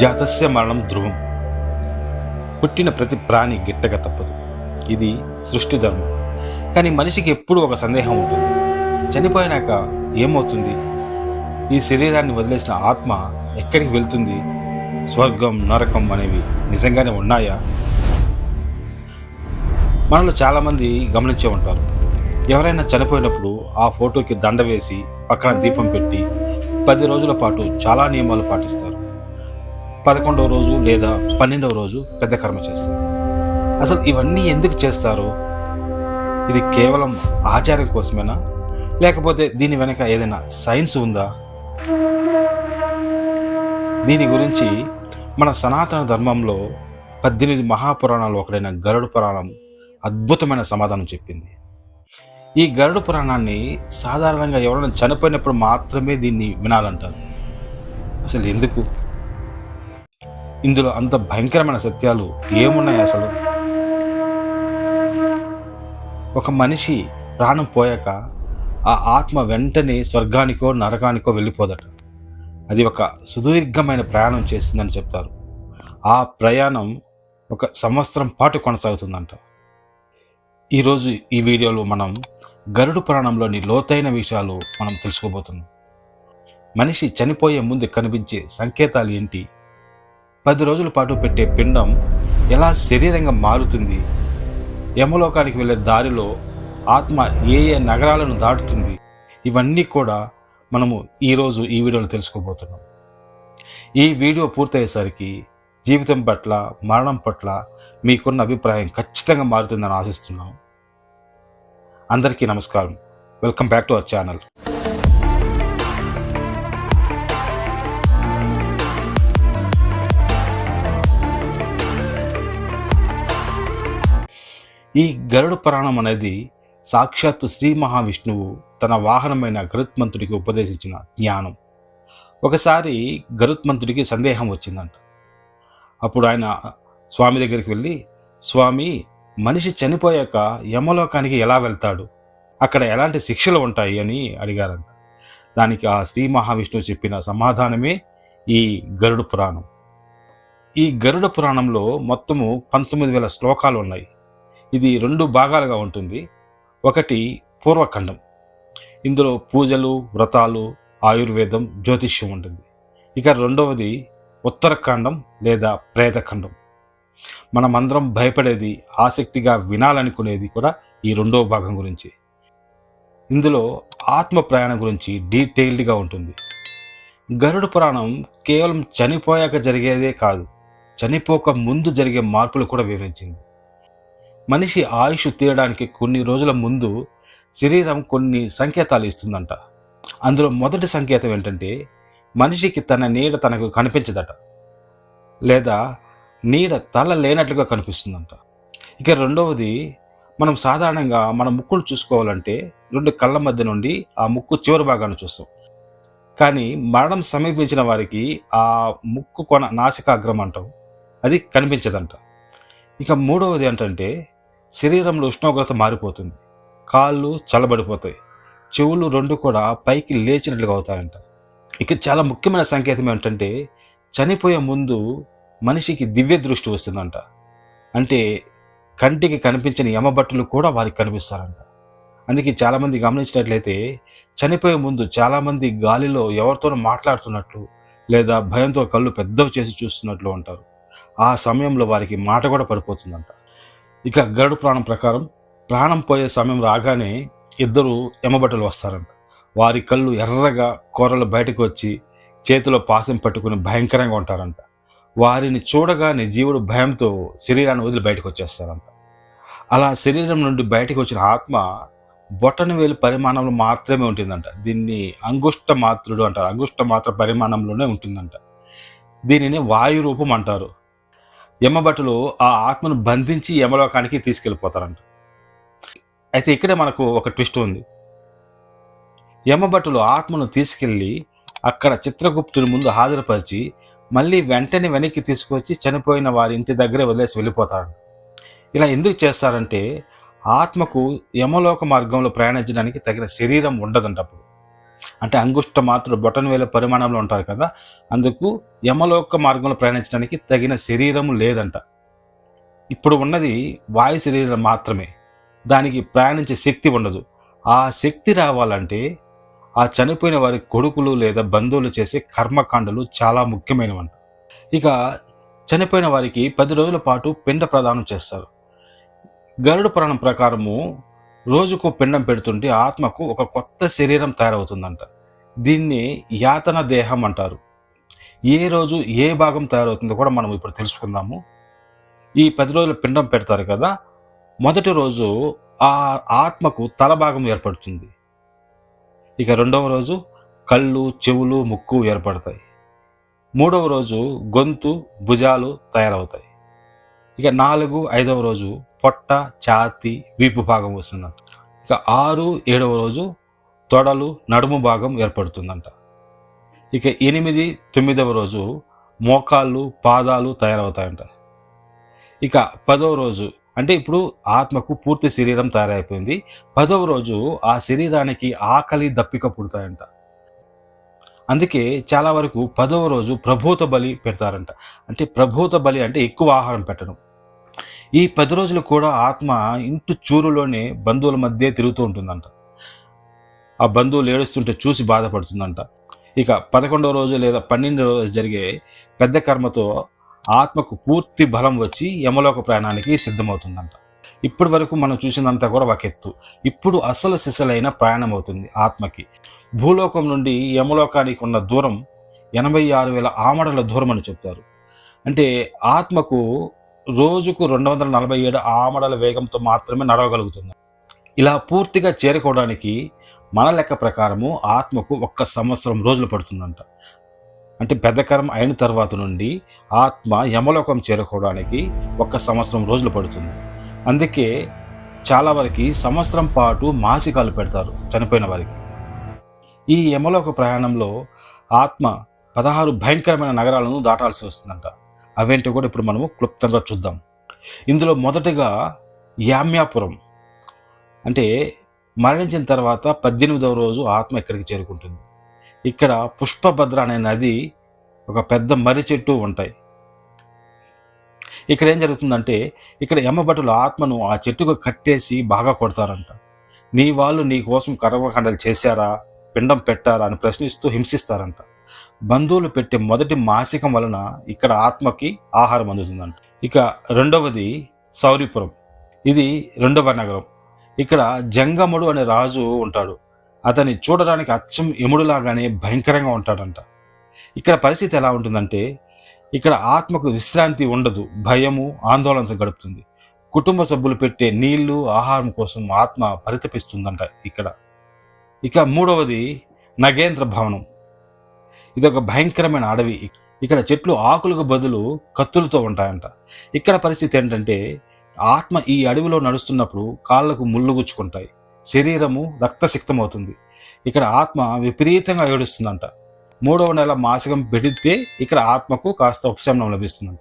జాతస్య మరణం ధ్రువం. పుట్టిన ప్రతి ప్రాణి గిట్టక తప్పదు. ఇది సృష్టి ధర్మం. కానీ మనిషికి ఎప్పుడూ ఒక సందేహం ఉంటుంది. చనిపోయినాక ఏమవుతుంది? ఈ శరీరాన్ని వదిలేసిన ఆత్మ ఎక్కడికి వెళ్తుంది? స్వర్గం నరకం అనేవి నిజంగానే ఉన్నాయా? మనలో చాలామంది గమనించే ఉంటారు. ఎవరైనా చనిపోయినప్పుడు ఆ ఫోటోకి దండ వేసి పక్కన దీపం పెట్టి పది రోజుల పాటు చాలా నియమాలు పాటిస్తారు. పదకొండవ రోజు లేదా పన్నెండవ రోజు పెద్ద కర్మ చేస్తారు. అసలు ఇవన్నీ ఎందుకు చేస్తారు? ఇది కేవలం ఆచారం కోసమేనా? లేకపోతే దీని వెనక ఏదైనా సైన్స్ ఉందా? దీని గురించి మన సనాతన ధర్మంలో పద్దెనిమిది మహాపురాణాలు ఒకటైన గరుడు పురాణం అద్భుతమైన సమాధానం చెప్పింది. ఈ గరుడు పురాణాన్ని సాధారణంగా ఎవరైనా చనిపోయినప్పుడు మాత్రమే దీన్ని వినాలంటారు. అసలు ఎందుకు? ఇందులో అంత భయంకరమైన సత్యాలు ఏమున్నాయి అసలు? ఒక మనిషి ప్రాణం పోయాక ఆ ఆత్మ వెంటనే స్వర్గానికో నరకానికో వెళ్ళిపోదట. అది ఒక సుదీర్ఘమైన ప్రయాణం చేస్తుందని చెప్తారు. ఆ ప్రయాణం ఒక సంవత్సరం పాటు కొనసాగుతుందంట. ఈరోజు ఈ వీడియోలో మనం గరుడు పురాణంలోని లోతైన విషయాలు మనం తెలుసుకోబోతున్నాం. మనిషి చనిపోయే ముందు కనిపించే సంకేతాలు ఏంటి? పది రోజుల పాటు పెట్టే పిండం ఎలా శరీరంగా మారుతుంది? యమలోకానికి వెళ్ళే దారిలో ఆత్మ ఏ ఏ నగరాలను దాటుతుంది? ఇవన్నీ కూడా మనము ఈరోజు ఈ వీడియోలో తెలుసుకోబోతున్నాం. ఈ వీడియో పూర్తయ్యేసరికి జీవితం పట్ల మరణం పట్ల మీకున్న అభిప్రాయం ఖచ్చితంగా మారుతుందని ఆశిస్తున్నాం. అందరికీ నమస్కారం. Welcome back to our channel. ఈ గరుడ పురాణం అనేది సాక్షాత్తు శ్రీ మహావిష్ణువు తన వాహనమైన గరుత్మంతుడికి ఉపదేశించిన జ్ఞానం. ఒకసారి గరుత్మంతుడికి సందేహం వచ్చిందంట. అప్పుడు ఆయన స్వామి దగ్గరికి వెళ్ళి స్వామి మనిషి చనిపోయాక యమలోకానికి ఎలా వెళ్తాడు? అక్కడ ఎలాంటి శిక్షలు ఉంటాయి? అని అడిగారంట. దానికి ఆ శ్రీ మహావిష్ణువు చెప్పిన సమాధానమే ఈ గరుడ పురాణం. ఈ గరుడ పురాణంలో మొత్తము పంతొమ్మిది వేల శ్లోకాలు ఉన్నాయి. ఇది రెండు భాగాలుగా ఉంటుంది. ఒకటి పూర్వఖండం. ఇందులో పూజలు వ్రతాలు ఆయుర్వేదం జ్యోతిష్యం ఉంటుంది. ఇక రెండవది ఉత్తరఖండం లేదా ప్రేతఖండం. మనమందరం భయపడేది ఆసక్తిగా వినాలనుకునేది కూడా ఈ రెండవ భాగం గురించి. ఇందులో ఆత్మ ప్రయాణం గురించి డీటెయిల్డ్గా ఉంటుంది. గరుడు పురాణం కేవలం చనిపోయాక జరిగేదే కాదు చనిపోక ముందు జరిగే మార్పులు కూడా వివరించింది. మనిషి ఆయుష్ తీయడానికి కొన్ని రోజుల ముందు శరీరం కొన్ని సంకేతాలు ఇస్తుందంట. అందులో మొదటి సంకేతం ఏంటంటే మనిషికి తన నీడ తనకు కనిపించదట. లేదా నీడ తల లేనట్లుగా కనిపిస్తుందంట. ఇక రెండవది మనం సాధారణంగా మన ముక్కును చూసుకోవాలంటే రెండు కళ్ళ మధ్య నుండి ఆ ముక్కు చివరి భాగాన్ని చూస్తాం. కానీ మరణం సమీపించిన వారికి ఆ ముక్కు కొన నాసికాగ్రం అంటాం. అది కనిపించదంట. ఇక మూడవది ఏంటంటే శరీరంలో ఉష్ణోగ్రత మారిపోతుంది. కాళ్ళు చల్లబడిపోతాయి. చెవులు రెండు కూడా పైకి లేచినట్లుగా అవుతాయంట. ఇక చాలా ముఖ్యమైన సంకేతం ఏంటంటే చనిపోయే ముందు మనిషికి దివ్య దృష్టి వస్తుందంట. అంటే కంటికి కనిపించని యమబట్టలు కూడా వారికి కనిపిస్తారంట. అందుకే చాలామంది గమనించినట్లయితే చనిపోయే ముందు చాలామంది గాలిలో ఎవరితోనో మాట్లాడుతున్నట్లు లేదా భయంతో కళ్ళు పెద్దవి చేసి చూస్తున్నట్లు ఉంటారు ఆ సమయంలో వారికి మాట కూడా పడిపోతుందంట. ఇక గరుడు ప్రాణం ప్రకారం ప్రాణం పోయే సమయం రాగానే ఇద్దరు ఎమ్మబట్టలు వస్తారంట. వారి కళ్ళు ఎర్రగా కూరలు బయటకు వచ్చి చేతిలో పాసం పట్టుకుని భయంకరంగా ఉంటారంట. వారిని చూడగానే జీవుడు భయంతో శరీరాన్ని వదిలి బయటకు వచ్చేస్తారంట. అలా శరీరం నుండి బయటకు వచ్చిన ఆత్మ బొటన వేలు పరిమాణంలో మాత్రమే ఉంటుందంట. దీన్ని అంగుష్ట మాత్రుడు అంటారు. అంగుష్ట మాత్ర పరిమాణంలోనే ఉంటుందంట. దీనిని వాయు రూపం అంటారు. యమభటులు ఆ ఆత్మను బంధించి యమలోకానికి తీసుకెళ్ళిపోతారంట. అయితే ఇక్కడే మనకు ఒక ట్విస్ట్ ఉంది. యమభటులు ఆత్మను తీసుకెళ్ళి అక్కడ చిత్రగుప్తుని ముందు హాజరుపరిచి మళ్ళీ వెంటనే వెనక్కి తీసుకొచ్చి చనిపోయిన వారి ఇంటి దగ్గరే వదిలేసి వెళ్ళిపోతారు. ఇలా ఎందుకు చేస్తారంటే ఆత్మకు యమలోక మార్గంలో ప్రయాణించడానికి తగిన శరీరం ఉండదంట అప్పుడు. అంటే అంగుష్ట మాత్రుడు బొటన్ వేల పరిమాణంలో ఉంటారు కదా అందుకు యమలోక మార్గంలో ప్రయాణించడానికి తగిన శరీరము లేదంట. ఇప్పుడు ఉన్నది వాయు శరీరం మాత్రమే. దానికి ప్రయాణించే శక్తి ఉండదు. ఆ శక్తి రావాలంటే ఆ చనిపోయిన వారి కొడుకులు లేదా బంధువులు చేసే కర్మకాండలు చాలా ముఖ్యమైనవంట. ఇక చనిపోయిన వారికి పది రోజుల పాటు పిండ ప్రదానం చేస్తారు. గరుడ పురాణం ప్రకారము రోజుకు పిండం పెడుతుంటే ఆత్మకు ఒక కొత్త శరీరం తయారవుతుందంట. దీన్ని యాతన దేహం అంటారు. ఏ రోజు ఏ భాగం తయారవుతుందో కూడా మనం ఇప్పుడు తెలుసుకుందాము. ఈ పది రోజుల పిండం పెడతారు కదా మొదటి రోజు ఆ ఆత్మకు తల భాగం ఏర్పడుతుంది. ఇక రెండవ రోజు కళ్ళు చెవులు ముక్కు ఏర్పడతాయి. మూడవ రోజు గొంతు భుజాలు తయారవుతాయి. ఇక నాలుగు ఐదవ రోజు పొట్ట ఛాతి వీపు భాగం వస్తుందంట. ఇక ఆరు ఏడవ రోజు తొడలు నడుము భాగం ఏర్పడుతుందంట. ఇక ఎనిమిది తొమ్మిదవ రోజు మోకాళ్ళు పాదాలు తయారవుతాయంట. ఇక పదవ రోజు అంటే ఇప్పుడు ఆత్మకు పూర్తి శరీరం తయారైపోయింది. పదవ రోజు ఆ శరీరానికి ఆకలి దప్పిక పుడతాయంట. అందుకే చాలా వరకు పదవ రోజు ప్రభూత బలి పెడతారంట. అంటే ప్రభూత బలి అంటే ఎక్కువ ఆహారం పెట్టడం. ఈ పది రోజులు కూడా ఆత్మ ఇంటి చూరులోనే బంధువుల మధ్య తిరుగుతూ ఉంటుందంట. ఆ బంధువులు ఏడుస్తుంటే చూసి బాధపడుతుందంట. ఇక పదకొండవ రోజు లేదా పన్నెండవ రోజు జరిగే పెద్ద కర్మతో ఆత్మకు పూర్తి బలం వచ్చి యమలోక ప్రయాణానికి సిద్ధమవుతుందంట. ఇప్పటి వరకు మనం చూసినంతా కూడా ఒక ఎత్తు. ఇప్పుడు అసలు సిసలైన ప్రయాణం అవుతుంది ఆత్మకి. భూలోకం నుండి యమలోకానికి ఉన్న దూరం ఎనభై ఆరు వేల ఆమడల దూరం అని చెప్తారు. అంటే ఆత్మకు రోజుకు రెండు వందల నలభై ఏడు ఆమడల వేగంతో మాత్రమే నడవగలుగుతుంది ఇలా పూర్తిగా చేరుకోవడానికి మన లెక్క ప్రకారము ఆత్మకు ఒక్క సంవత్సరం రోజులు పడుతుందంట. అంటే పెద్దకరం అయిన తర్వాత నుండి ఆత్మ యమలోకం చేరుకోవడానికి ఒక్క సంవత్సరం రోజులు పడుతుంది. అందుకే చాలా వరకు సంవత్సరం పాటు మాసికాలు పెడతారు చనిపోయిన వారికి. ఈ యమలోక ప్రయాణంలో ఆత్మ పదహారు భయంకరమైన నగరాలను దాటాల్సి వస్తుందంట. అవేంటి కూడా ఇప్పుడు మనము క్లుప్తంగా చూద్దాం. ఇందులో మొదటగా యామ్యాపురం. అంటే మరణించిన తర్వాత పద్దెనిమిదవ రోజు ఆత్మ ఇక్కడికి చేరుకుంటుంది. ఇక్కడ పుష్పభద్ర అనే నది ఒక పెద్ద మర్రి చెట్టు ఉంటాయి. ఇక్కడ ఏం జరుగుతుందంటే ఇక్కడ ఎమ్మబట్టులు ఆత్మను ఆ చెట్టుకు కట్టేసి బాగా కొడతారంట. నీ వాళ్ళు నీ కోసం కర్మకాండలు చేశారా పిండం పెట్టారా అని ప్రశ్నిస్తూ హింసిస్తారంట. బంధువులు పెట్టే మొదటి మాసికం వలన ఇక్కడ ఆత్మకి ఆహారం అందుతుందంట. ఇక రెండవది సౌరిపురం ఇది రెండవ నగరం. ఇక్కడ జంగముడు అనే రాజు ఉంటాడు. అతన్ని చూడడానికి అచ్చం ఎముడులాగానే భయంకరంగా ఉంటాడంట. ఇక్కడ పరిస్థితి ఎలా ఉంటుందంటే ఇక్కడ ఆత్మకు విశ్రాంతి ఉండదు భయము ఆందోళనతో గడుపుతుంది. కుటుంబ సభ్యులు పెట్టే నీళ్ళు ఆహారం కోసం ఆత్మ పరితపిస్తుందంట ఇక్కడ. ఇక మూడవది నగేంద్ర భవనం. ఇది ఒక భయంకరమైన అడవి. ఇక్కడ చెట్లు ఆకులకు బదులు కత్తులతో ఉంటాయంట. ఇక్కడ పరిస్థితి ఏంటంటే ఆత్మ ఈ అడవిలో నడుస్తున్నప్పుడు కాళ్ళకు ముళ్ళు గుచ్చుకుంటాయి. శరీరము రక్తసిక్తమవుతుంది. ఇక్కడ ఆత్మ విపరీతంగా ఏడుస్తుందంట. మూడవ నెల మాసికం పెడితే ఇక్కడ ఆత్మకు కాస్త ఉపశమనం లభిస్తుందంట.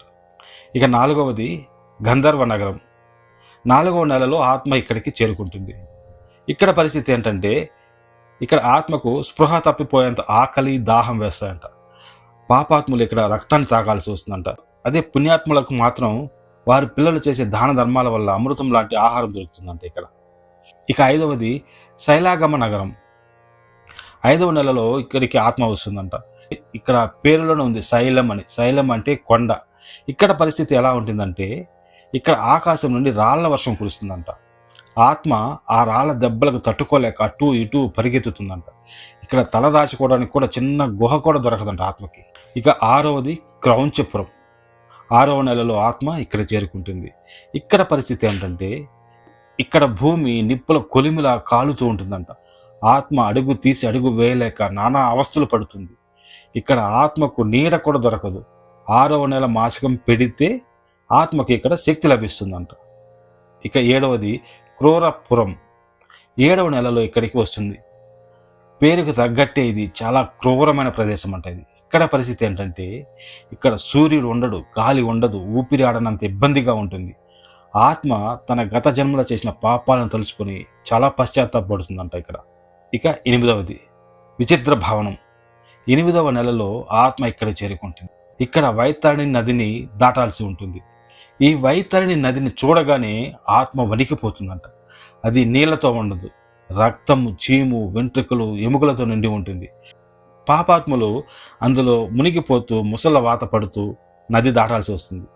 ఇక నాలుగవది గంధర్వ నగరం. నాలుగవ నెలలో ఆత్మ ఇక్కడికి చేరుకుంటుంది. ఇక్కడ పరిస్థితి ఏంటంటే ఇక్కడ ఆత్మకు స్పృహ తప్పిపోయేంత ఆకలి దాహం వేస్తాయంట. పాపాత్ములు ఇక్కడ రక్తాన్ని తాగాల్సి వస్తుందంట. అదే పుణ్యాత్ములకు మాత్రం వారి పిల్లలు చేసే దాన ధర్మాల వల్ల అమృతం లాంటి ఆహారం దొరుకుతుందంట ఇక్కడ. ఇక ఐదవది శైలాగమ నగరం. ఐదవ నెలలో ఇక్కడికి ఆత్మ వస్తుందంట. ఇక్కడ పేరులోనే ఉంది శైలం అని. శైలం అంటే కొండ. ఇక్కడ పరిస్థితి ఎలా ఉంటుందంటే ఇక్కడ ఆకాశం నుండి రాళ్ళ వర్షం కురుస్తుందంట. ఆత్మ ఆ రాళ్ళ దెబ్బలకు తట్టుకోలేక అటు ఇటు పరిగెత్తుతుందంట. ఇక్కడ తల దాచుకోవడానికి కూడా చిన్న గుహ కూడా దొరకదంట ఆత్మకి. ఇక ఆరవది క్రౌంచపురం ఆరవ నెలలో ఆత్మ ఇక్కడ చేరుకుంటుంది. ఇక్కడ పరిస్థితి ఏంటంటే ఇక్కడ భూమి నిప్పుల కొలిమిలా కాలుతూ ఉంటుందంట. ఆత్మ అడుగు తీసి అడుగు వేయలేక నానా అవస్థలు పడుతుంది. ఇక్కడ ఆత్మకు నీడ కూడా దొరకదు. ఆరవ నెల మాసికం పెడితే ఆత్మకి ఇక్కడ శక్తి లభిస్తుందంట. ఇక ఏడవది క్రూరపురం ఏడవ నెలలో ఇక్కడికి వస్తుంది. పేరుకు తగ్గట్టే ఇది చాలా క్రూరమైన ప్రదేశం అంట ఇది. ఇక్కడ పరిస్థితి ఏంటంటే ఇక్కడ సూర్యుడు ఉండడు గాలి ఉండదు ఊపిరి ఆడనంత ఇబ్బందిగా ఉంటుంది. ఆత్మ తన గత జన్మలో చేసిన పాపాలను తలుచుకొని చాలా పశ్చాత్తాపడుతుందంట ఇక్కడ. ఇక ఎనిమిదవది విచిత్ర భవనం. ఎనిమిదవ నెలలో ఆత్మ ఇక్కడ చేరుకుంటుంది. ఇక్కడ వైతరణి నదిని దాటాల్సి ఉంటుంది. ఈ వైతరణి నదిని చూడగానే ఆత్మ వణికిపోతుందంట. అది నీళ్ళతో ఉండదు రక్తము చీము వెంట్రుకలు ఎముకలతో నిండి ఉంటుంది. పాపాత్ములు అందులో మునిగిపోతూ ముసల వాత పడుతూ నది దాటాల్సి వస్తుంది.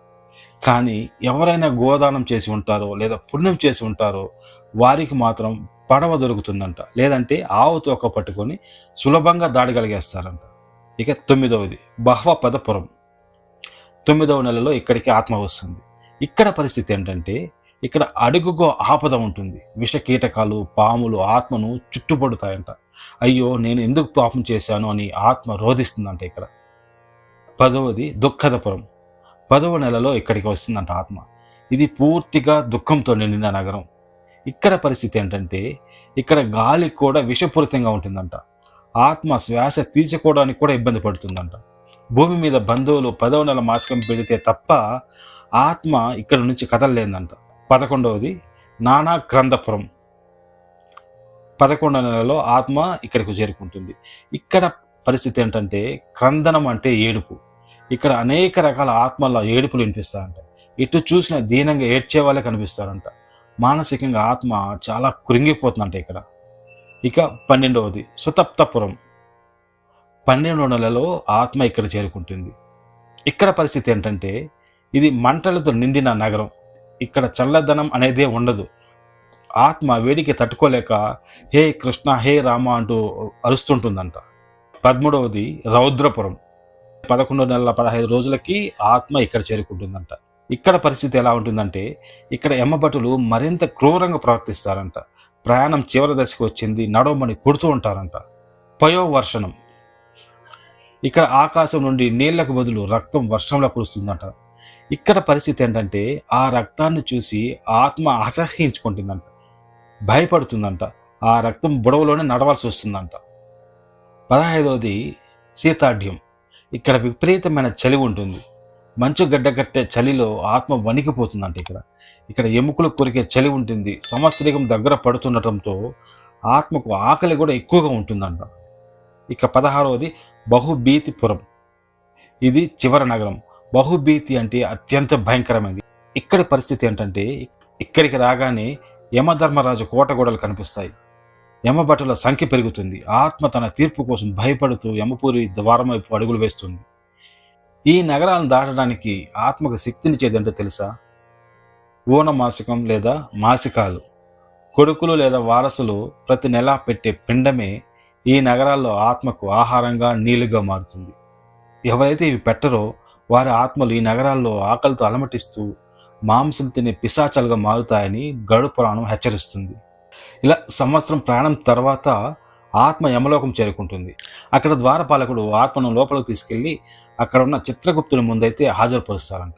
కానీ ఎవరైనా గోదానం చేసి ఉంటారో లేదా పుణ్యం చేసి ఉంటారో వారికి మాత్రం పడవ దొరుకుతుందంట. లేదంటే ఆవు తోక పట్టుకొని సులభంగా దాడగలిగేస్తారంట ఇక తొమ్మిదవది బహ్వ పదపురం తొమ్మిదవ నెలలో ఇక్కడికి ఆత్మ వస్తుంది. ఇక్కడ పరిస్థితి ఏంటంటే ఇక్కడ అడుగుగో ఆపద ఉంటుంది. విష కీటకాలు పాములు ఆత్మను చుట్టుపడుతాయంట. అయ్యో నేను ఎందుకు పాపం చేశాను అని ఆత్మ రోధిస్తుందంట ఇక్కడ. పదవది దుఃఖదపురం. పదవ నెలలో ఇక్కడికి వస్తుందంట ఆత్మ. ఇది పూర్తిగా దుఃఖంతో నిండిన నగరం. ఇక్కడ పరిస్థితి ఏంటంటే ఇక్కడ గాలి కూడా విషపూరితంగా ఉంటుందంట. ఆత్మ శ్వాస తీర్చుకోవడానికి కూడా ఇబ్బంది పడుతుందంట. భూమి మీద బంధువులు పదవ నెల మాసకం పెడితే తప్ప ఆత్మ ఇక్కడ నుంచి కదలలేదంట. పదకొండవది నానా గ్రంథపురం. పదకొండవ నెలలో ఆత్మ ఇక్కడికి చేరుకుంటుంది. ఇక్కడ పరిస్థితి ఏంటంటే క్రందనం అంటే ఏడుపు. ఇక్కడ అనేక రకాల ఆత్మల ఏడుపులు వినిపిస్తారంట ఇటు చూసిన దీనంగా ఏడ్చే వాళ్ళే కనిపిస్తారంట. మానసికంగా ఆత్మ చాలా కృంగిపోతుందంట ఇక్కడ. ఇక పన్నెండవది సుతప్తపురం. పన్నెండవ నెలలో ఆత్మ ఇక్కడ చేరుకుంటుంది. ఇక్కడ పరిస్థితి ఏంటంటే ఇది మంటలతో నిండిన నగరం. ఇక్కడ చల్లదనం అనేదే ఉండదు. ఆత్మ వేడికి తట్టుకోలేక హే కృష్ణ హే రామ అంటూ అరుస్తుంటుందంట. పదమూడవది రౌద్రపురం. పదకొండు నెలల పదహైదు రోజులకి ఆత్మ ఇక్కడ చేరుకుంటుందంట. ఇక్కడ పరిస్థితి ఎలా ఉంటుందంటే ఇక్కడ ఎమ్మభటులు మరింత క్రూరంగా ప్రవర్తిస్తారంట. ప్రయాణం చివరి దశకు వచ్చింది నడవమని కొడుతూ ఉంటారంట. పయోవర్షణం. ఇక్కడ ఆకాశం నుండి నీళ్ళకు బదులు రక్తం వర్షంలో కురుస్తుందంట. ఇక్కడ పరిస్థితి ఏంటంటే ఆ రక్తాన్ని చూసి ఆత్మ అసహ్యించుకుంటుందంట. భయపడుతుందంట. ఆ రక్తం బుడవలోనే నడవాల్సి వస్తుందంట. పదహైదవది శీతాఢ్యం ఇక్కడ విపరీతమైన చలి ఉంటుంది. మంచు గడ్డగట్టే చలిలో ఆత్మ వణికిపోతుందంట ఇక్కడ. ఇక్కడ ఎముకలు కొరికే చలి ఉంటుంది. సంవత్సరికం దగ్గర పడుతుండటంతో ఆత్మకు ఆకలి కూడా ఎక్కువగా ఉంటుందంట. ఇక పదహారవది బహుభీతిపురం. ఇది చివరి నగరం. బహుభీతి అంటే అత్యంత భయంకరమైనది ఇక్కడి పరిస్థితి ఏంటంటే ఇక్కడికి రాగానే యమధర్మరాజు కోటగోడలు కనిపిస్తాయి. యమభటుల సంఖ్య పెరుగుతుంది. ఆత్మ తన తీర్పు కోసం భయపడుతూ యమపూరి ద్వారం వైపు అడుగులు వేస్తుంది. ఈ నగరాలను దాటడానికి ఆత్మకు శక్తినిచ్చేదంటే తెలుసా? ఓన మాసికం లేదా మాసికాలు. కొడుకులు లేదా వారసులు ప్రతి నెలా పెట్టే పిండమే ఈ నగరాల్లో ఆత్మకు ఆహారంగా నీళ్ళుగా మారుతుంది. ఎవరైతే ఇవి పెట్టరో వారి ఆత్మలు ఈ నగరాల్లో ఆకలితో అలమటిస్తూ మాంసం తినే పిశాచాలుగా మారుతాయని గడు పురాణం హెచ్చరిస్తుంది. ఇలా సంవత్సరం ప్రయాణం తర్వాత ఆత్మ యమలోకం చేరుకుంటుంది. అక్కడ ద్వారపాలకుడు ఆత్మను లోపలికి తీసుకెళ్ళి అక్కడ ఉన్న చిత్రగుప్తుని ముందైతే హాజరుపరుస్తారంట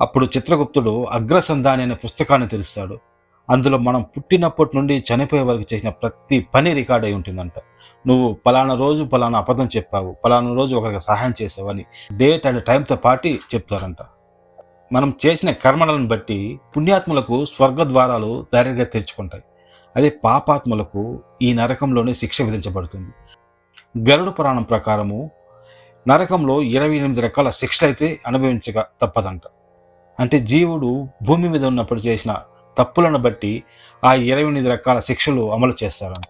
అప్పుడు చిత్రగుప్తుడు అగ్రసంధాని అనే పుస్తకాన్ని తెలుస్తాడు అందులో మనం పుట్టినప్పటి నుండి చనిపోయే వరకు చేసిన ప్రతి పని రికార్డ్ అయి ఉంటుందంట. నువ్వు పలానా రోజు పలానా అబద్ధం చెప్పావు పలానా రోజు ఒకరికి సహాయం చేసావని డేట్ అండ్ టైంతో పాటి చెప్తారంట. మనం చేసిన కర్మలను బట్టి పుణ్యాత్ములకు స్వర్గ ద్వారాలు డైరెక్ట్గా తెరుచుకుంటాయి. అదే పాపాత్ములకు ఈ నరకంలోనే శిక్ష విధించబడుతుంది. గరుడ పురాణం ప్రకారము నరకంలో ఇరవై ఎనిమిది రకాల శిక్షలు అయితే అనుభవించక తప్పదంట. అంటే జీవుడు భూమి మీద ఉన్నప్పుడు చేసిన తప్పులను బట్టి ఆ ఇరవై ఎనిమిది రకాల శిక్షలు అమలు చేస్తారంట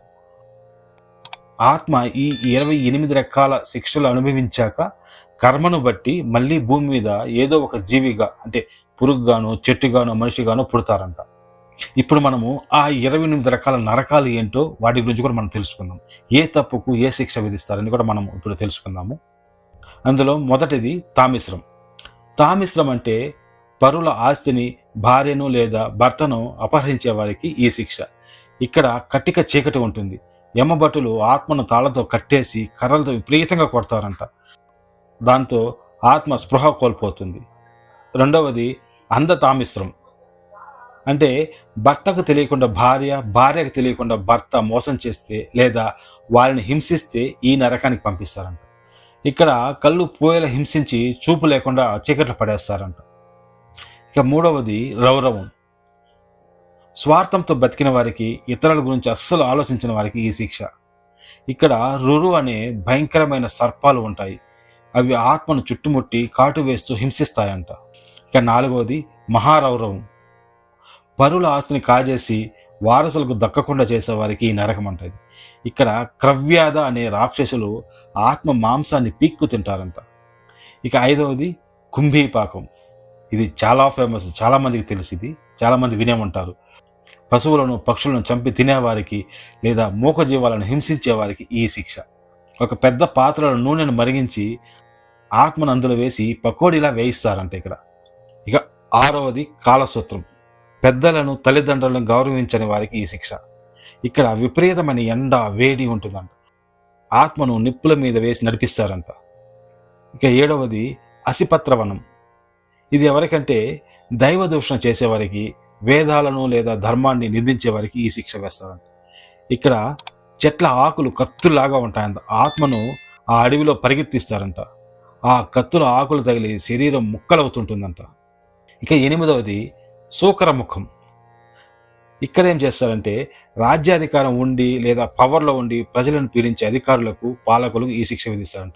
ఆత్మ ఈ ఇరవై ఎనిమిది రకాల శిక్షలు అనుభవించాక కర్మను బట్టి మళ్ళీ భూమి మీద ఏదో ఒక జీవిగా అంటే పురుగుగానో చెట్టుగానో మనిషిగానో పుడతారంట. ఇప్పుడు మనము ఆ ఇరవై ఎనిమిది రకాల నరకాలు ఏంటో వాటి గురించి కూడా మనం తెలుసుకుందాం. ఏ తప్పుకు ఏ శిక్ష విధిస్తారని కూడా మనం ఇప్పుడు తెలుసుకుందాము. అందులో మొదటిది తామిశ్రం. తామిశ్రం అంటే పరుల ఆస్తిని భార్యను లేదా భర్తను అపహరించే వారికి ఈ శిక్ష. ఇక్కడ కట్టిక చీకటి ఉంటుంది. యమభటులు ఆత్మను తాళతో కట్టేసి కర్రలతో విపరీతంగా కొడతారంట. దాంతో ఆత్మ స్పృహ కోల్పోతుంది. రెండవది అంధతామిశ్రం. అంటే భర్తకు తెలియకుండా భార్య భార్యకు తెలియకుండా భర్త మోసం చేస్తే లేదా వారిని హింసిస్తే ఈ నరకానికి పంపిస్తారంట. ఇక్కడ కళ్ళు పోయేలా హింసించి చూపు లేకుండా చీకట్లు పడేస్తారంట. ఇక మూడవది రౌరవం. స్వార్థంతో బతికిన వారికి ఇతరుల గురించి అస్సలు ఆలోచించిన వారికి ఈ శిక్ష. ఇక్కడ రురు అనే భయంకరమైన సర్పాలు ఉంటాయి. అవి ఆత్మను చుట్టుముట్టి కాటు వేస్తూ హింసిస్తాయంట. ఇక నాలుగవది మహారౌరవం. పరుల ఆస్తిని కాజేసి వారసులకు దక్కకుండా చేసేవారికి ఈ నరకం అంటది. ఇక్కడ క్రవ్యాధ అనే రాక్షసులు ఆత్మ మాంసాన్ని పీక్కు తింటారంట. ఇక ఐదవది కుంభీపాకం. ఇది చాలా ఫేమస్ చాలామందికి తెలిసి తెలిసింది చాలామంది వినే ఉంటారు పశువులను పక్షులను చంపి తినేవారికి లేదా మూకజీవాలను హింసించేవారికి ఈ శిక్ష. ఒక పెద్ద పాత్రలో నూనెను మరిగించి ఆత్మను అందులో వేసి పకోడీలా వేయిస్తారంట ఇక్కడ. ఇక ఆరవది కాలసూత్రం. పెద్దలను తల్లిదండ్రులను గౌరవించని వారికి ఈ శిక్ష. ఇక్కడ విపరీతమైన ఎండ వేడి ఉంటుందంట. ఆత్మను నిప్పుల మీద వేసి నడిపిస్తారంట. ఇక ఏడవది అసిపత్రవనం. ఇది ఎవరికంటే దైవ దూషణ చేసేవారికి వేదాలను లేదా ధర్మాన్ని నిందించే వారికి ఈ శిక్ష వేస్తారంట. ఇక్కడ చెట్ల ఆకులు కత్తులాగా ఉంటాయంట. ఆత్మను ఆ అడవిలో పరిగెత్తిస్తారంట. ఆ కత్తుల ఆకులు తగిలి శరీరం ముక్కలవుతుంటుందంట. ఇక ఎనిమిదవది సూకరముఖం ఇక్కడ ఏం చేస్తారంటే రాజ్యాధికారం ఉండి లేదా పవర్లో ఉండి ప్రజలను పీడించే అధికారులకు పాలకులకు ఈ శిక్ష విధిస్తారంట.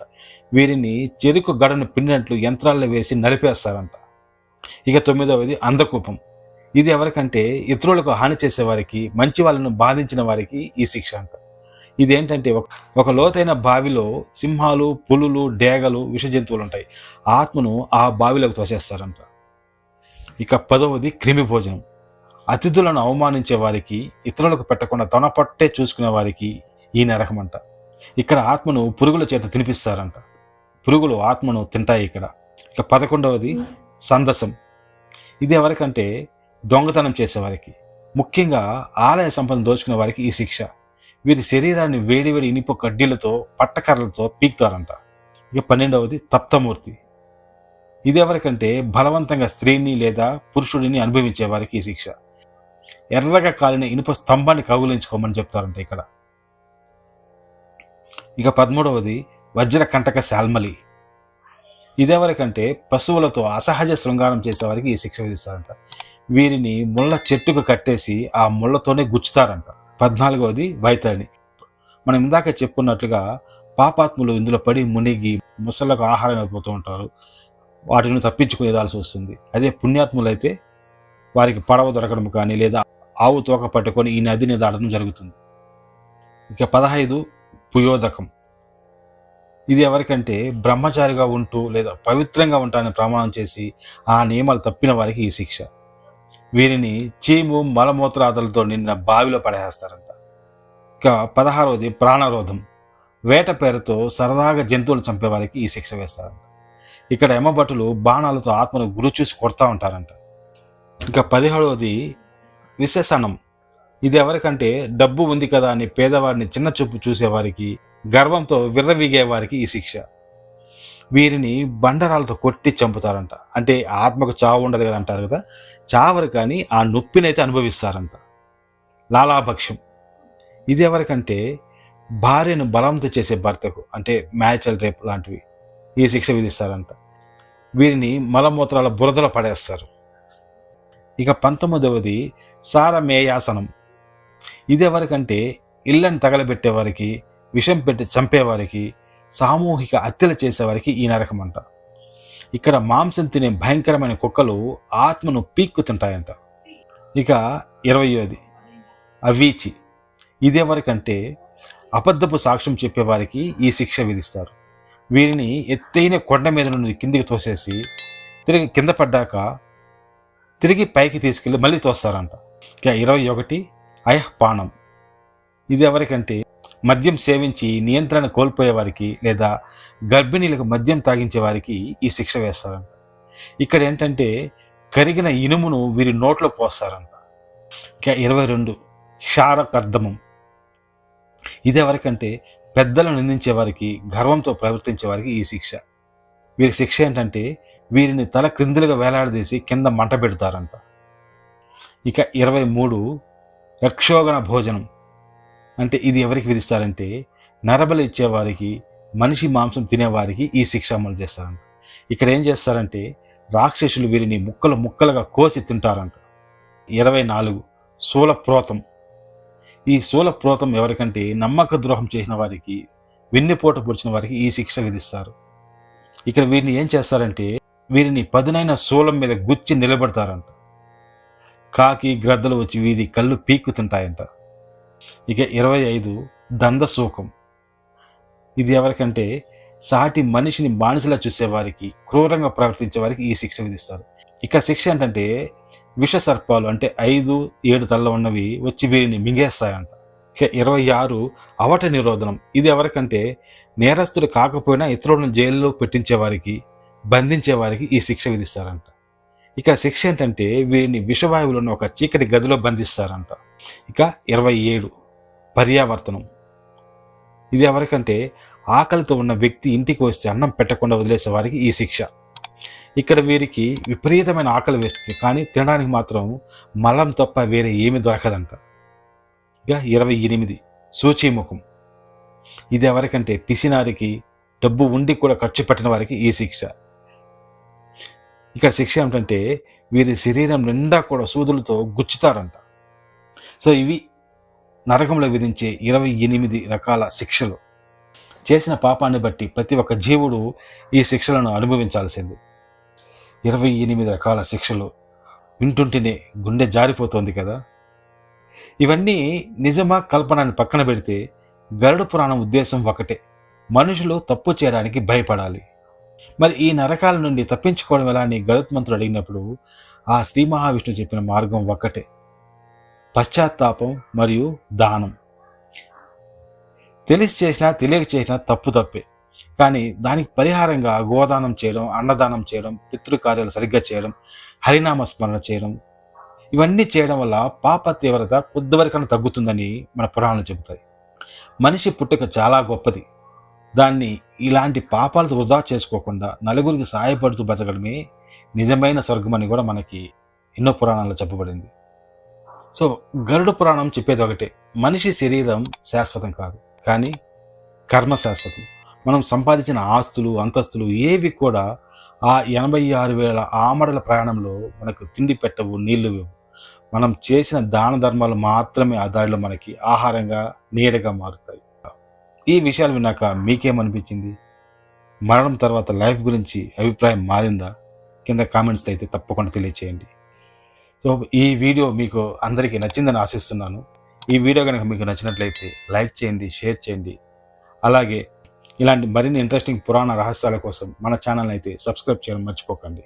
వీరిని చెరుకు గడను పిండినట్లు యంత్రాల్లో వేసి నలిపేస్తారంట. ఇక తొమ్మిదవది అంధకూపం ఇది ఎవరికంటే ఇతరులకు హాని చేసే వారికి మంచి వాళ్ళను బాధించిన వారికి ఈ శిక్ష అంట. ఇదేంటంటే ఒక- ఒక లోతైన బావిలో సింహాలు పులులు డేగలు విష జంతువులు ఉంటాయి ఆత్మను ఆ బావిలోకి తోసేస్తారంట. ఇక పదవది క్రిమి భోజనం. అతిథులను అవమానించే వారికి ఇతరులకు పెట్టకుండా తన పట్టే చూసుకునే వారికి ఈ నరకమంట. ఇక్కడ ఆత్మను పురుగుల చేత తినిపిస్తారంట. పురుగులు ఆత్మను తింటాయి ఇక్కడ. ఇక పదకొండవది సందసం. ఇది ఎవరికంటే దొంగతనం చేసేవారికి ముఖ్యంగా ఆలయ సంపదను దోచుకునే వారికి ఈ శిక్ష. వీరి శరీరాన్ని వేడివేడి ఇనుప కడ్డీలతో పట్టకర్రలతో పీకుతారంట. ఇక పన్నెండవది తప్తమూర్తి. ఇది ఎవరికంటే బలవంతంగా స్త్రీని లేదా పురుషుడిని అనుభవించే వారికి ఈ శిక్ష. ఎర్రగా కాలిన ఇనుప స్తంభాన్ని కౌగులించుకోమని చెప్తారంట ఇక్కడ. ఇక పదమూడవది వజ్ర కంటక శాల్మలి. ఇదెవరికంటే పశువులతో అసహజ శృంగారం చేసేవారికి ఈ శిక్ష విధిస్తారంట. వీరిని ముళ్ళ చెట్టుకు కట్టేసి ఆ ముళ్ళతోనే గుచ్చుతారంట. పద్నాలుగవది వైతరిణి. మనం ఇందాక చెప్పుకున్నట్లుగా పాపాత్ములు ఇందులో పడి మునిగి ముసలకు ఆహారం అయిపోతూ ఉంటారు. వాటిని తప్పించుకునేదాల్సి వస్తుంది. అదే పుణ్యాత్ములైతే వారికి పడవ దొరకడం కానీ లేదా ఆవు తోక పట్టుకొని ఈ నదిని దాటడం జరుగుతుంది. ఇక పదహైదు పుయోదకం. ఇది ఎవరికంటే బ్రహ్మచారిగా ఉంటూ లేదా పవిత్రంగా ఉంటానని ప్రమాణం చేసి ఆ నియమాలు తప్పిన వారికి ఈ శిక్ష. వీరిని చీము మలమూత్రాదులతో నిండిన బావిలో పడేస్తారంట. ఇక పదహారవది ప్రాణరోధం. వేట పేరుతో సరదాగా జంతువులు చంపేవారికి ఈ శిక్ష వేస్తారంట. ఇక్కడ ఎమ్మభటులు బాణాలతో ఆత్మను గురి చూసి కొడతా ఉంటారంట. ఇక పదిహేడవది విశేషణం. ఇది ఎవరికంటే డబ్బు ఉంది కదా అని పేదవారిని చిన్న చూపు చూసేవారికి గర్వంతో విర్రవీగేవారికి ఈ శిక్ష. వీరిని బండరాలతో కొట్టి చంపుతారంట. అంటే ఆత్మకు చావు ఉండదు కదా అంటారు కదా? చావరు కానీ ఆ నొప్పినైతే అనుభవిస్తారంట. లాలాభక్ష్యం ఇది ఎవరికంటే భార్యను బలంతో చేసే భర్తకు అంటే మ్యారిటల్ రేప్ లాంటివి ఈ శిక్ష విధిస్తారంట. వీరిని మలమూత్రాల బురదలో పడేస్తారు. ఇక పంతొమ్మిదవది సారమేయాసనం ఇది ఎవరికంటే ఇళ్ళని తగలబెట్టే వారికి విషం పెట్టి చంపేవారికి సామూహిక హత్యలు చేసేవారికి ఈ నరకం అంట ఇక్కడ మాంసం తినే భయంకరమైన కుక్కలు ఆత్మను పీక్కుతుంటాయంట. ఇక ఇరవయోది అవీచి. ఇది ఎవరికంటే అబద్ధపు సాక్ష్యం చెప్పేవారికి ఈ శిక్ష విధిస్తారు. వీరిని ఎత్తైన కొండ మీద నుండి కిందికి తోసేసి తిరిగి కింద పడ్డాక తిరిగి పైకి తీసుకెళ్ళి మళ్ళీ తోస్తారంట. ఇక ఇరవై ఒకటి అయహ్పానం ఇది ఎవరికంటే మద్యం సేవించి నియంత్రణ కోల్పోయేవారికి లేదా గర్భిణీలకు మద్యం తాగించే వారికి ఈ శిక్ష వేస్తారంట. ఇక్కడ ఏంటంటే కరిగిన ఇనుమును వీరి నోట్లో పోస్తారంట. ఇక ఇరవై రెండు క్షారకర్ధమం ఇది ఎవరికంటే పెద్దలను నిందించే వారికి గర్వంతో ప్రవర్తించే వారికి ఈ శిక్ష. వీరి శిక్ష ఏంటంటే వీరిని తల క్రిందులుగా వేలాడదీసి కింద మంట పెడతారంట. ఇక ఇరవై మూడు యక్షోగణ భోజనం. అంటే ఇది ఎవరికి విధిస్తారంటే నరబలి ఇచ్చేవారికి మనిషి మాంసం తినేవారికి ఈ శిక్ష అమలు చేస్తారంట. ఇక్కడ ఏం చేస్తారంటే రాక్షసులు వీరిని ముక్కలు ముక్కలుగా కోసి తింటారంట. ఇరవై నాలుగు శూలప్రోతం ఈ శూలప్రోతం ఎవరికంటే నమ్మక ద్రోహం చేసిన వారికి వెన్నుపోటు పొడిచిన వారికి ఈ శిక్ష విధిస్తారు. ఇక్కడ వీరిని ఏం చేస్తారంటే వీరిని పదునైన శూలం మీద గుచ్చి నిలబడతారంట. కాకి గ్రద్దలు వచ్చి వీధి కళ్ళు పీక్కుతుంటాయంట. ఇక ఇరవై ఐదు దందశూకం. ఇది ఎవరికంటే సాటి మనిషిని బానిసలా చూసేవారికి క్రూరంగా ప్రవర్తించే వారికి ఈ శిక్ష విధిస్తారు. ఇక శిక్ష ఏంటంటే విష సర్పాలు అంటే ఐదు ఏడు తల్ల ఉన్నవి వచ్చి వీరిని మింగేస్తాయంట. ఇక ఇరవై ఆరు అవట నిరోధనం. ఇది ఎవరికంటే నేరస్తుడు కాకపోయినా ఇతరులను జైల్లో పెట్టించే వారికి బంధించే వారికి ఈ శిక్ష విధిస్తారంట. ఇక శిక్ష ఏంటంటే వీరిని విషవాయువులను ఉన్న ఒక చీకటి గదిలో బంధిస్తారంట. ఇక ఇరవై ఏడు పర్యావర్తనం. ఇది ఎవరికంటే ఆకలితో ఉన్న వ్యక్తి ఇంటికి వస్తే అన్నం పెట్టకుండా వదిలేసే వారికి ఈ శిక్ష. ఇక్కడ వీరికి విపరీతమైన ఆకలి వేస్తుంది. కానీ తినడానికి మాత్రం మలం తప్ప వేరే ఏమి దొరకదంట. ఇక ఇరవై ఎనిమిది. సూచీముఖం ఇది ఎవరికంటే పిసినారికి డబ్బు ఉండి కూడా ఖర్చు పెట్టిన వారికి ఈ శిక్ష. ఇక్కడ శిక్ష ఏమిటంటే వీరి శరీరం నిండా కూడా సూదులతో గుచ్చుతారంట. సో ఇవి నరకంలో విధించే ఇరవై ఎనిమిది రకాల శిక్షలు. చేసిన పాపాన్ని బట్టి ప్రతి ఒక్క జీవుడు ఈ శిక్షలను అనుభవించాల్సింది. ఇరవై ఎనిమిది రకాల శిక్షలు వింటుంటేనే గుండె జారిపోతోంది కదా. ఇవన్నీ నిజమా కల్పనని పక్కన పెడితే గరుడ పురాణం ఉద్దేశం ఒకటే. మనుషులు తప్పు చేయడానికి భయపడాలి. మరి ఈ నరకాల నుండి తప్పించుకోవడం ఎలా అని గరుత్మంతుడు అడిగినప్పుడు ఆ శ్రీ మహావిష్ణు చెప్పిన మార్గం ఒక్కటే పశ్చాత్తాపం మరియు దానం. తెలిసి చేసినా తెలియక చేసినా తప్పు తప్పే. కానీ దానికి పరిహారంగా గోదానం చేయడం అన్నదానం చేయడం పితృకార్యాలు సరిగ్గా చేయడం హరినామ స్మరణ చేయడం ఇవన్నీ చేయడం వల్ల పాప తీవ్రత కొద్దివరకన్నా తగ్గుతుందని మన పురాణాలు చెబుతాయి. మనిషి పుట్టుక చాలా గొప్పది. దాన్ని ఇలాంటి పాపాలతో వృధా చేసుకోకుండా నలుగురికి సహాయపడుతూ బతకడమే నిజమైన స్వర్గం అని కూడా మనకి ఎన్నో పురాణాల్లో చెప్పబడింది. సో గరుడ పురాణం చెప్పేది ఒకటే మనిషి శరీరం శాశ్వతం కాదు కానీ కర్మ శాశ్వతం. మనం సంపాదించిన ఆస్తులు అంతస్తులు ఏవి కూడా ఆ ఎనభై ఆరు వేల ఆమడల ప్రయాణంలో మనకు తిండి పెట్టవు నీళ్ళు మనం చేసిన దాన ధర్మాలు మాత్రమే ఆ దారిలో మనకి ఆహారంగా నీడగా మారుతాయి. ఈ విషయాలు విన్నాక మీకేమనిపించింది? మరణం తర్వాత లైఫ్ గురించి అభిప్రాయం మారిందా? కింద కామెంట్స్లో అయితే తప్పకుండా తెలియచేయండి. సో ఈ వీడియో మీకు అందరికీ నచ్చిందని ఆశిస్తున్నాను. ఈ వీడియో కనుక మీకు నచ్చినట్లయితే లైక్ చేయండి షేర్ చేయండి. అలాగే ఇలాంటి మరిన్ని ఇంట్రెస్టింగ్ పురాణ రహస్యాల కోసం మన ఛానల్ అయితే సబ్స్క్రైబ్ చేయడం మర్చిపోకండి.